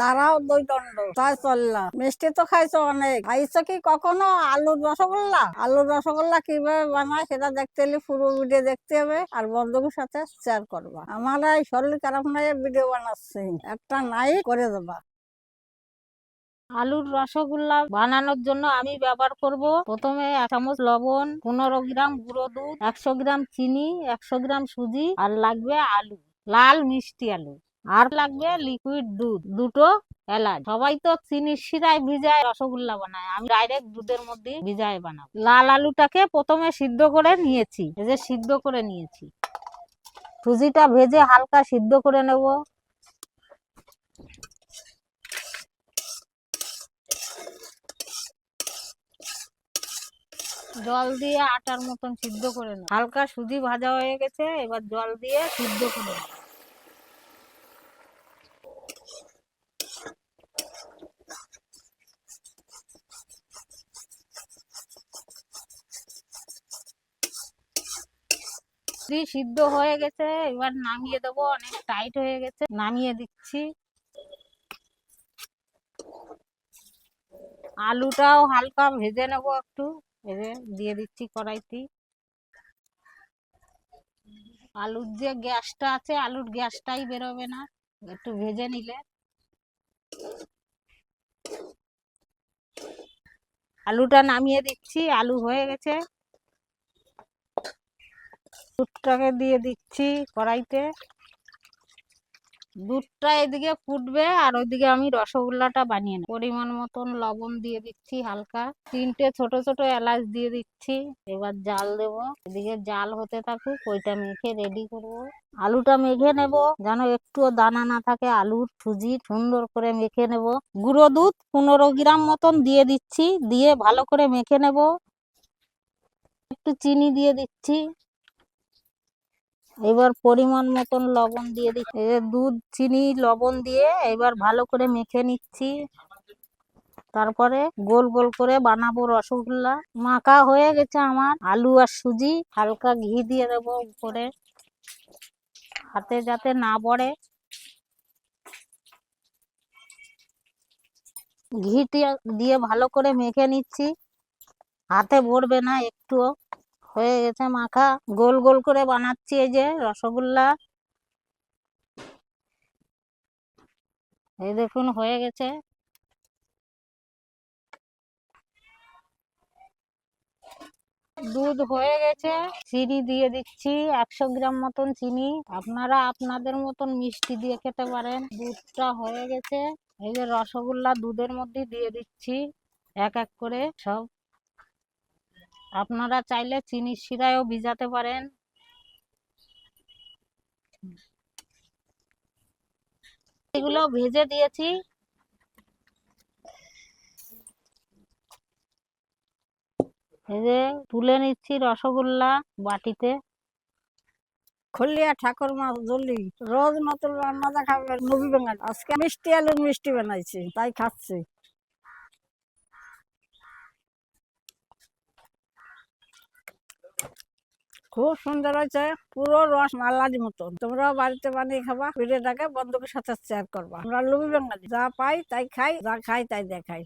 দাঁড়াও দুই দণ্ড। তাই চললাম মিষ্টি তো খাইছো অনেক। খাইছো কি কখনো? আলুর রসগোল্লা? আলুর রসগোল্লা কীভাবে বানায় সেটা দেখতে হলে পুরো ভিডিও দেখতে হবে আর বন্ধুদের সাথে শেয়ার করবা। আমার এই শরীর খারাপ নাই ভিডিও বানাচ্ছি। একটা নাই করে দেবা। আলুর রসগোল্লা বানানোর জন্য আমি ব্যবহার করব প্রথমে এক চামচ লবণ, পনেরো গ্রাম গুঁড়ো দুধ, একশো গ্রাম চিনি, একশো গ্রাম সুজি আর লাগবে আলু, লাল মিষ্টি আলু। আর লাগবে লিকুইড দুধ, দুটো এলাচ। সবাই তো চিনির শিরায় ভিজায় রসগোল্লা বানায়। আমি ডাইরেক্ট দুধের মধ্যে ভিজায় বানাবো। লাল আলুটাকে প্রথমে সিদ্ধ করে নিয়েছি এই যে সিদ্ধ করে নিয়েছি। সুজিটা ভেজে হালকা সিদ্ধ করে নেব। জল দিয়ে আটার মতন সিদ্ধ করে নেব। হালকা সুজি ভাজা হয়ে গেছে, এবার জল দিয়ে সিদ্ধ করে নেব। সিদ্ধ হয়ে গেছে, এবার নামিয়ে দেবো, অনেক টাইট হয়ে গেছে, নামিয়ে দিচ্ছি। আলুটাও হালকা ভেজে নেব একটু, ভেজে দিয়ে দিচ্ছি কড়াইতে। আলুর যে গ্যাসটা আছে, আলুর গ্যাসটাই বেরোবে না, একটু ভেজে নিলে। আলুটা নামিয়ে দিচ্ছি, আলু হয়ে গেছে। দুধটাকে দিয়ে দিচ্ছি কড়াইতে। দুধটা এদিকে ফুটবে আর ওইদিকে আমি রসগোল্লাটা বানিয়ে নেব। পরিমাণ মতন লবণ দিয়ে দিচ্ছি হালকা। তিনটে ছোট ছোট এলাচ দিয়ে দিচ্ছি। এবার জাল দেব। এদিকে জাল হতে থাকুক, ওইটা মেখে রেডি করব। আলুটা মেখে নেব, যেন একটুও দানা না থাকে। আলুর সুজি সুন্দর করে মেখে নেব। গুঁড়ো দুধ পনেরো গ্রাম মতন দিয়ে দিচ্ছি। দিয়ে ভালো করে মেখে নেব। একটু চিনি দিয়ে দিচ্ছি। এবার পরিমাণ মতন লবণ দিয়ে দিচ্ছি। দুধ, চিনি, লবণ দিয়ে এবার ভালো করে মেখে নিচ্ছি। তারপরে গোল গোল করে বানাবো রসগোল্লা। মাখা হয়ে গেছে আমার। আলু আর সুজি, হালকা ঘি দিয়ে দেবো উপরে। হাতে যাতে না পড়ে। ঘিটি দিয়ে ভালো করে মেখে নিচ্ছি। হাতে ভরবে না একটুও। হয়ে গেছে মাখা। গোল গোল করে বানাচ্ছি এই যে রসগোল্লা। এই দেখুন, হয়ে গেছে। দুধ হয়ে গেছে, চিনি দিয়ে দিচ্ছি, একশো গ্রাম মতন চিনি। আপনারা আপনাদের মতন মিষ্টি দিয়ে খেতে পারেন। দুধটা হয়ে গেছে। এই যে রসগোল্লা দুধের মধ্যে দিয়ে দিচ্ছি, এক এক করে সব। আপনারা চাইলে চিনির শিরায়ও ভিজাতে পারেন। এগুলো ভেজে দিয়েছি। ভেজে তুলে নিচ্ছি রসগোল্লা বাটিতে। খলিয়া ঠাকুর মা জলি, রোজ নতুন রান্না দেখাবে নবী বাঙালি। আজকে মিষ্টি আলুর মিষ্টি বানাইছি, তাই খাচ্ছি। খুব সুন্দর হয়েছে, পুরো রস মালার মতন। তোমরাও বাড়িতে বানিয়ে খাবা, ভিডিওটাকে বন্ধুদের সাথে শেয়ার করবা। আমরা লুবি বাঙালি, যা পাই তাই খাই, যা খাই তাই দেখাই।